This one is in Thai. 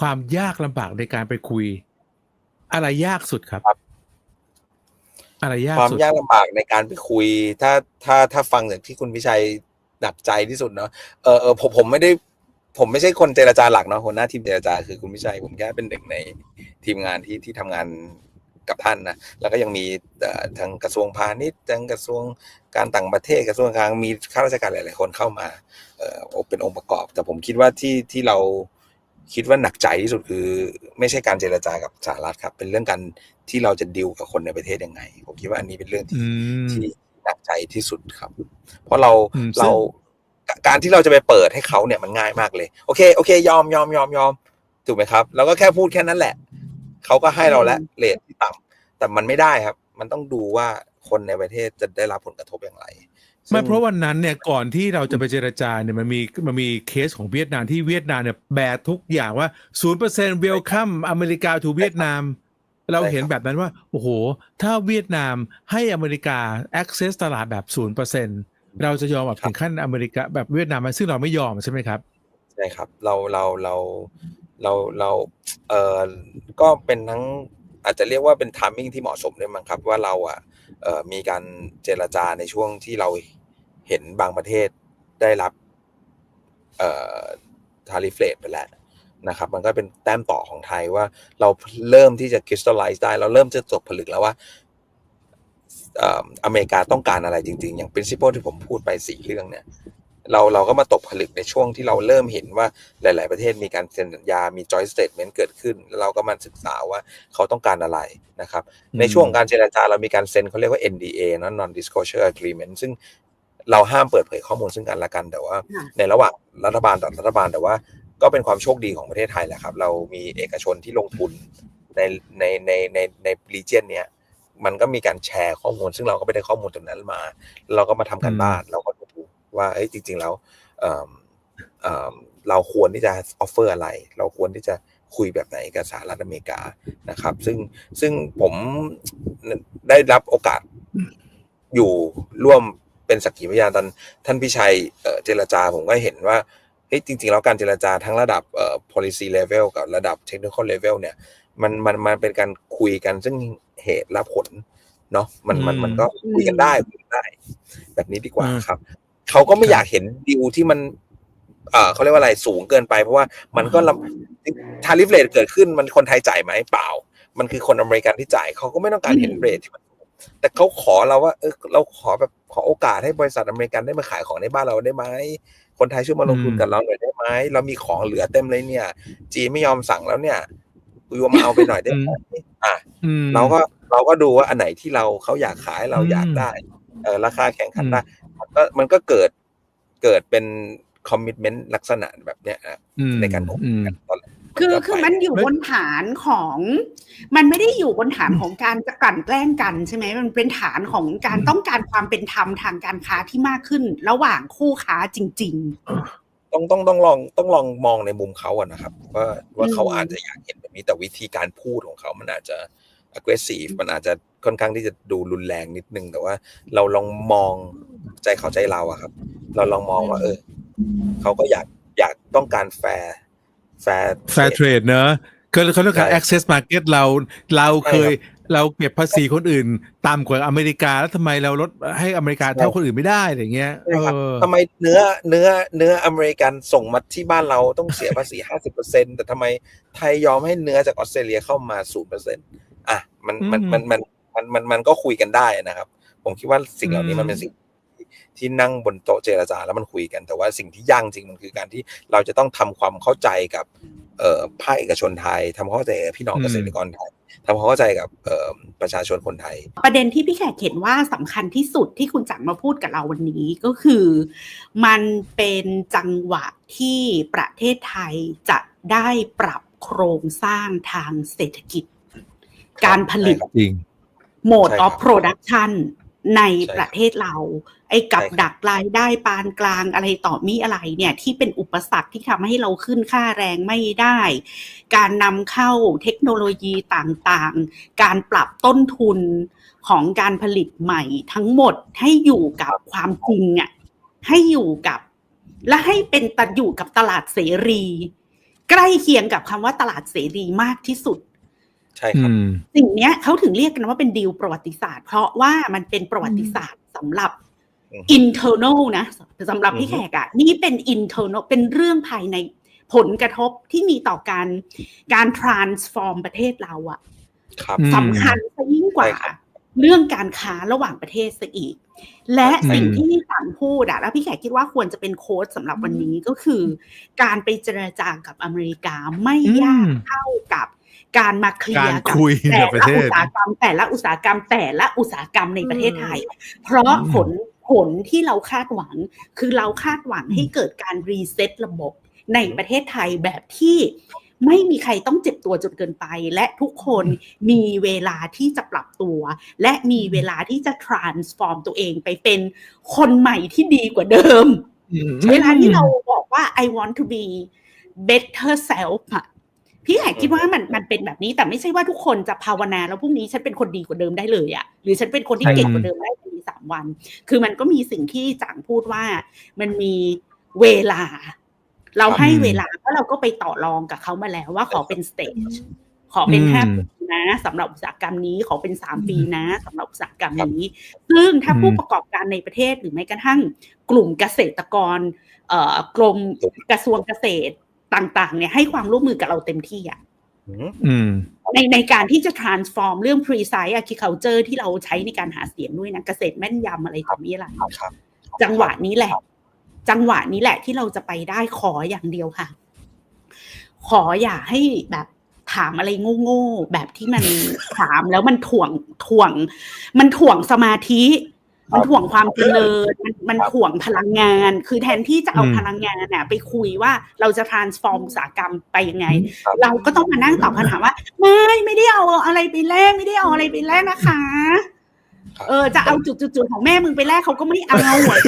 ความยากลำบากในการไปคุย อะไรยากสุดครับครับอะไรยากความสุดยากลำบากในการไปคุย ถ้าถ้าถ้าฟังจากที่คุณพิชัยหนักใจที่สุดเนาะเออเออผมผมไม่ได้ผมไม่ใช่คนเจรจาหลักเนาะหัวหน้าทีมเจรจาคือคุณพิชัยผมแค่เป็นหนึ่งในทีมงานที่ที่ทำงานกับท่านนะแล้วก็ยังมีเอ่อทางกระทรวงพาณิชย์ทางกระทรวงการต่างประเทศกระทรวงการมีข้าราชการหลาย ๆ คนเข้ามาเอ่อเป็นองค์ประกอบ แต่ผมคิดว่าที่ที่เรา คิดว่าหนักใจที่สุดคือ ไม่ใช่การเจรจากับสหรัฐครับ เป็นเรื่องการที่เราจะดิวกับคนในประเทศยังไง ผมคิดว่าอันนี้เป็นเรื่องที่อืมที่หนักใจที่สุดครับ เพราะเราอืมซึ่งเราการที่เราจะไปเปิดให้เขาเนี่ยมันง่ายมากเลย โอเคโอเค ยอมยอมยอมยอมถูกไหมครับ แล้วก็แค่พูดแค่นั้นแหละ เขาก็ให้เราแล้วเลทที่ต่ำแต่มันไม่ได้ครับ มันต้องดูว่าคนในประเทศจะได้รับผลกระทบอย่างไร ไม่ซึ่งเพราะวันนั้นเนี่ยก่อนที่เราจะไปเจรจาเนี่ยมันมีมันมีเคสของเวียดนามที่เวียดนามเนี่ยแบกทุกอย่างว่าศูนย์เปอร์เซ็นต์เวลคัมอเมริกาทูเวียดนาม เราเห็นแบบนั้นว่าโอ้โห ถ้าเวียดนามให้อเมริกา access ตลาดแบบศูนย์เปอร์เซ็นเราจะยอมแบบถึงขั้นอเมริกาแบบเวียดนามไหมซึ่งเราไม่ยอมใช่ไหมครับใช่ครับ เราเราเราเราเราเออก็เป็นทั้งอาจจะเรียกว่าเป็นทามมิ่งที่เหมาะสมด้วยมั้งครับว่าเราอะเอ่อมีการเจรจาในช่วงที่เรา เห็นบางประเทศได้รับเอ่อทาริฟเลตไปแล้วนะครับ มันก็เป็นแต้มต่อของไทยว่าเราเริ่มที่จะคริสตัลไลซ์ได้ เราเริ่มจะตกผลึกแล้วว่าเอออเมริกาต้องการอะไรจริง ๆ อย่าง principle ที่ผมพูดไปสี่เรื่องเนี่ยเราเราก็มาตกผลึกในช่วงที่เราเริ่มเห็นว่าหลาย ๆ ประเทศมีการเซ็นสัญญา มี joint statement เกิดขึ้น แล้วเราก็มาศึกษาว่าเขาต้องการอะไรนะครับ ในช่วงการเจรจาเรามีการเซ็นเขาเรียกว่า NDA นะ non disclosure agreement ซึ่ง เราห้ามเปิดเผยข้อมูลซึ่งกันและกัน แต่ว่าค่ะในระหว่างรัฐบาลต่อรัฐบาลแต่ว่า ก็เป็นความโชคดีของประเทศไทยแหละครับ เรามีเอกชนที่ลงทุนในในในในในรีเจียนเนี้ยมันก็มีการแชร์ข้อมูล ซึ่งเราก็ไปได้ข้อมูลตรงนั้นมา เราก็มาทำกันอืมบ้านเราก็ดูว่าเอ้ยจริง ๆ แล้วเอิ่มเอิ่มเราควรที่จะออฟเฟอร์อะไร เราควรที่จะคุยแบบไหนกับสหรัฐอเมริกานะครับ ซึ่งซึ่งผมได้รับโอกาสอยู่ร่วม เป็นสักขีพยานตอนท่านพิชัยเอ่อเจรจาผมก็เห็นว่าเฮ้ยจริงๆ แล้วการเจรจาทั้งระดับเอ่อ policy level กับระดับ technical level เนี่ยมันมันมันเป็นการคุยกันซึ่งเหตุและผลเนาะมันมันมันก็คุยกันได้คุยกันได้ แบบนี้ดีกว่าอืมครับเขาก็ไม่ครับอยากเห็นดิวที่มันเอ่อเขาเรียกว่าอะไรสูงเกินไป เพราะว่ามันก็ลำทาริฟเลทเกิดขึ้นมันคนไทยจ่ายไหมเปล่า มันคือคนอเมริกันที่จ่ายเขาก็ไม่ต้องการเห็นอืมเรทที่มันสูง แต่เขาขอเราว่าเออเราขอแบบขอโอกาสให้บริษัทอเมริกันได้มาขายของในบ้านเราได้ไหมคนไทยช่วยมาลงทุนกับเราหน่อยได้ไหมเรามีของเหลือเต็มเลยเนี่ย จีนไม่ยอมสั่งแล้วเนี่ยยูมาเอาไปหน่อยได้ไหมอะอืมเราก็เราก็ดูว่าอันไหนที่เราเขาอยากขายเราอืมอยากได้เออราคาแข่งขันอืมได้มันก็มันก็เกิดเกิดเป็นคอมมิชเมนต์ลักษณะแบบเนี้ยอะอืมในการคุยอืมกันตอนแรกคือก็คือไปมันอยู่ไม่บนฐานของ มันไม่ได้อยู่บนฐานของการจะกลั่นแกล้งกันใช่ไหมมันเป็นฐานของการต้องการความเป็นธรรมทางการค้าที่มากขึ้น ระหว่างคู่ค้าจริงต้องต้องต้องลองต้องลองมองในมุมเขาอะนะครับ ว่าว่าอืมเขาอาจจะอยากเห็นแบบนี้แต่วิธีการพูดของเขามันอาจจะ aggressive มันอาจจะค่อนข้างที่จะดูรุนแรงนิดนึง แต่ว่า เราลองมองใจเขาใจเราอะครับ เราลองมองว่า เออเขาก็อยากอยากต้องการแฟร์ แฟร์แฟร์เทรดเนอะเขาเขาต้องการใช่ access market เราเราเคยใช่ครัเราเก็บภาษีคนอื่นต่ำกว่าอเมริกาแล้วทำไมเราลดให้อเมริกาเท่าคนอื่นไม่ได้อะไรเงี้ยใช่ครับเออทำไมเนื้อเนื้อเนื้ออเมริกันส่งมาที่บ้านเราต้องเสียภาษีห้าสิบเปอร์เซ็นแต่ทำไมไทยยอมให้เนื้อจากออสเตรเลียเข้ามาศูนย์เปอร์เซ็นอะมันมันอืมมันมันมันมันมันก็คุยกันได้นะครับ ผมคิดว่าสิ่งเหล่านี้อืมมันเป็นสิ่ง ที่นั่งบนโต๊ะเจรจาแล้วมันคุยกันแต่ว่าสิ่งที่ยากจริงมันคือการที่เราจะต้องทำความเข้าใจกับเอ่อภาคเอกชนไทยทำความเข้าใจกับพี่น้องเกษตรกรไทยทำความเข้าใจกับเอ่อประชาชนคนไทยๆประเด็นที่พี่แขกเห็นว่าสำคัญที่สุดที่คุณจักรมาพูดกับเราวันนี้ก็คือ มันเป็นจังหวะที่ประเทศไทยจะได้ปรับโครงสร้างทางเศรษฐกิจ การผลิตใช่ครับจริงโหมดใช่อครัอบฟโปรดักชันในใช่ครับประเทศเรา ไอ้กับใช่ครับดักรายได้ปานกลางอะไรต่อมีอะไรเนี่ยที่เป็นอุปสรรคที่ทำให้เราขึ้นค่าแรงไม่ได้ การนำเข้าเทคโนโลยีต่างๆ การปรับต้นทุนของการผลิตใหม่ทั้งหมดให้อยู่กับความจริงอะให้อยู่กับ และให้เป็นตัดอยู่กับตลาดเสรี ใกล้เคียงกับคำว่าตลาดเสรีมากที่สุดใช่ครับอืมสิ่งเนี้ยเขาถึงเรียกกันว่าเป็นดีลประวัติศาสตร์ เพราะว่ามันเป็นประวัติศาสตร์สำหรับอืม internal นะสำหรับพี่อืแขอฮึกอะนี่เป็น internal เป็นเรื่องภายในผลกระทบที่มีต่อการการ transform ประเทศเราอะครับอืมสำคัญซะยิ่งกว่าใช่ครับเรื่องการค้าระหว่างประเทศซะอีก และใช่สิ่งที่สั่งพูดอะแล้วพี่แขกคิดว่าควรจะเป็นโค้ดสำหรับวันนี้ก็คือ การไปเจรจากับอเมริกาไม่ยากอืมเท่ากับการมาเคลียการร์กับคุยแต่กับประละเทอุศตสาหกรรมแต่ละอุตสาหกรรมแต่ละอุตสาหกรรมในประเทศไทย เพราะอืมผล ผลที่เราคาดหวัง คือเราคาดหวังให้เกิดการรีเซ็ตระบบในประเทศไทยแบบที่ไม่มีใครต้องเจ็บตัวจนเกินไป และทุกคนมีเวลาที่จะปรับตัว และมีเวลาที่จะ transform ตัวเองไปเป็นคนใหม่ที่ดีกว่าเดิม เวลาที่เราบอกว่า I want to be better self อะพี่แขกคิดว่ามันมันเป็นแบบนี้แต่ไม่ใช่ว่าทุกคนจะภาวนาแล้วพรุ่งนี้ฉันเป็นคนดีกว่าเดิมได้เลยอะหรือฉันเป็นคนที่ใช่เก่งกว่าเดิมได้ ภายในสามวัน คือมันก็มีสิ่งที่จ่างพูดว่ามันมีเวลา เราให้เวลาเพราะเราก็ไปต่อรองกับเขามาแล้วว่าขอเป็นสเตจขอเป็นอืมห้าปีนะสำหรับอุตสาหกรรมนี้ขอเป็นสามปีนะสำหรับอุตสาหกรรมนี้ ซึ่งถ้าผู้ประกอบการในประเทศหรือแม้กระทั่งกลุ่มเกษตรกรเอ่อกรมกระทรวงเกษตรต่างๆเนี่ยให้ความร่วมมือกับเราเต็มที่อะอืมอืม ในในการที่จะ transform เรื่อง precise agriculture ที่เราใช้ในการหาเสียงด้วยนะเกษตรแม่นยำอะไรต่อมีอะไรครับจังหวะนี้แหละ จังหวะนี้แหละที่เราจะไปได้ขออย่างเดียวค่ะ ขออย่าให้แบบถามอะไรโง่ๆแบบที่มันถามแล้วมันถ่วงถ่วง มันถ่วงสมาธิ มันถ่วงความเจริญมันมันถ่วงพลังงาน คือแทนที่จะเอาอืมพลังงานน่ะไปคุยว่าเราจะ transform อุตสาหกรรมไปยังไงครับเราก็ต้องมานั่งตอบคำถามว่า ไม่ไม่ได้เอาอะไรไปแลกไม่ได้เอาอะไรไปแลกนะคะครับเออจะเอาจุดๆๆของแม่มึงไปแลกเขาก็ไม่เอาอะ